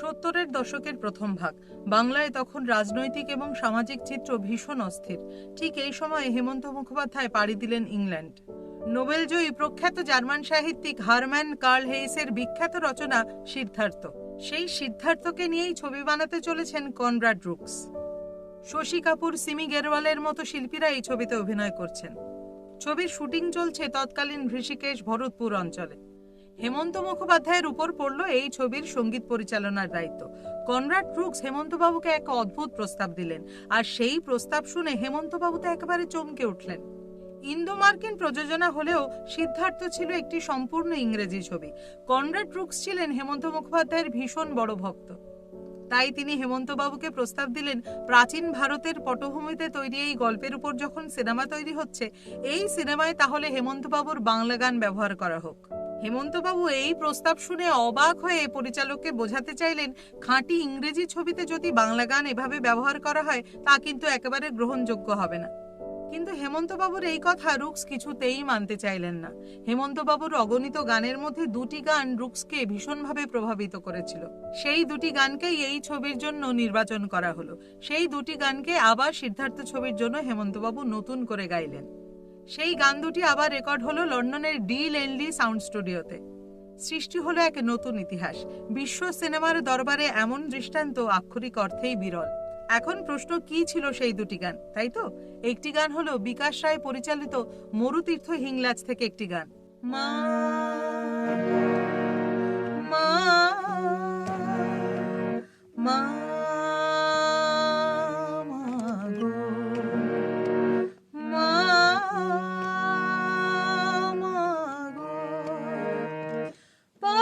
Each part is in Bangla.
সত্তরের দশকের প্রথম ভাগ। বাংলায় তখন রাজনৈতিক এবং সামাজিক চিত্র ভীষণ অস্থির। ঠিক এই সময়ে হেমন্ত মুখোপাধ্যায় পাড়ি দিলেন ইংল্যান্ড। নোবেলজয়ী প্রখ্যাত জার্মান সাহিত্যিক হারম্যান কার্ল হেইসের বিখ্যাত রচনা সিদ্ধার্থ। সেই সিদ্ধার্থকে নিয়েই ছবি বানাতে চলেছেন কনরাড রুক্স। শশী কাপুর, সিমি গেরওয়ালের মতো শিল্পীরা এই ছবিতে অভিনয় করছেন। ছবির শুটিং চলছে তৎকালীন ঋষিকেশ ভরতপুর অঞ্চলে। হেমন্ত মুখোপাধ্যায়ের উপর পড়ল এই ছবির সংগীত পরিচালনার দায়িত্ব। কনরাড ব্রুকস হেমন্তবাবুকে এক অদ্ভুত প্রস্তাব দিলেন আর সেই প্রস্তাব শুনে হেমন্তবাবু তো একেবারে চমকে উঠলেন। ইন্দো মার্কিন প্রযোজনা হলেও সিদ্ধার্থ ছিল একটি সম্পূর্ণ ইংরেজি ছবি। কনরাড ব্রুকস ছিলেন হেমন্ত মুখোপাধ্যায়ের ভীষণ বড় ভক্ত। তাই তিনি হেমন্তবাবুকে প্রস্তাব দিলেন, প্রাচীন ভারতের পটভূমিতে তৈরি এই গল্পের উপর যখন সিনেমা তৈরি হচ্ছে, এই সিনেমায় তাহলে হেমন্তবাবুর বাংলা গান ব্যবহার করা হোক। হেমন্তবাবু এই প্রস্তাব শুনে অবাক হয়ে পরিচালককে বোঝাতে চাইলেন, খাঁটি ইংরেজি ছবিতে যদি বাংলা গান এভাবে ব্যবহার করা হয়, তা কিন্তু একেবারে গ্রহণযোগ্য হবে না। কিন্তু হেমন্তবাবুর এই কথা রুক্স কিছুতেই মানতে চাইলেন না। হেমন্তবাবুর অগণিত গানের মধ্যে দুটি গান রুক্সকে ভীষণভাবে প্রভাবিত করেছিল। সেই দুটি গানকেই এই ছবির জন্য নির্বাচন করা হলো। সেই দুটি গানকে আবার সিদ্ধার্থ ছবির জন্য হেমন্তবাবু নতুন করে গাইলেন। সেই গান দুটি আবার রেকর্ড হলো লন্ডনের ডি লেনলি সাউন্ড স্টুডিওতে। সৃষ্টি হলো এক নতুন ইতিহাস। বিশ্ব সিনেমার দরবারে এমন দৃষ্টান্ত আক্ষরিক অর্থেই বিরল। এখন প্রশ্ন, কি ছিল সেই দুটি গান, তাই তো? একটি গান হলো বিকাশ রায় পরিচালিত মরুতীর্থ হিংলাজ থেকে একটি গান। মা মা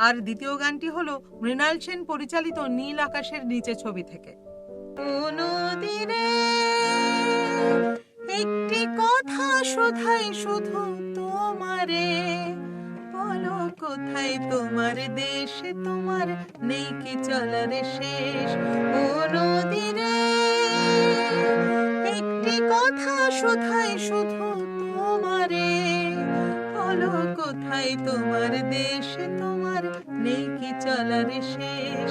আর দ্বিতীয় গানটি হলো মৃণাল সেন পরিচালিত নীল আকাশের নিচে ছবি থেকে। একটি কথা শোধাই শুধু তোমারে। বলো কোথায় তোমার দেশ তোমার নেই কি চলার শেষ? ও একটি কথা শোধাই শুধু বলো কোথায় তোমার দেশ? তোমার নেই কি চলার শেষ?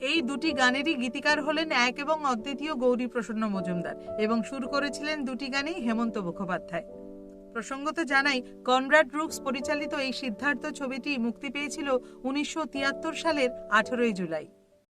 এই দুটি গানেরই গীতিকার হলেন এক এবং অদ্বিতীয় গৌরী প্রসন্ন মজুমদার এবং সুর করেছিলেন দুটি গানেই হেমন্ত মুখোপাধ্যায়। প্রসঙ্গত জানাই, কনরাড রুক্স পরিচালিত এই সিদ্ধার্থ ছবিটি মুক্তি পেয়েছিল উনিশশো তিয়াত্তর সালের আঠারোই জুলাই।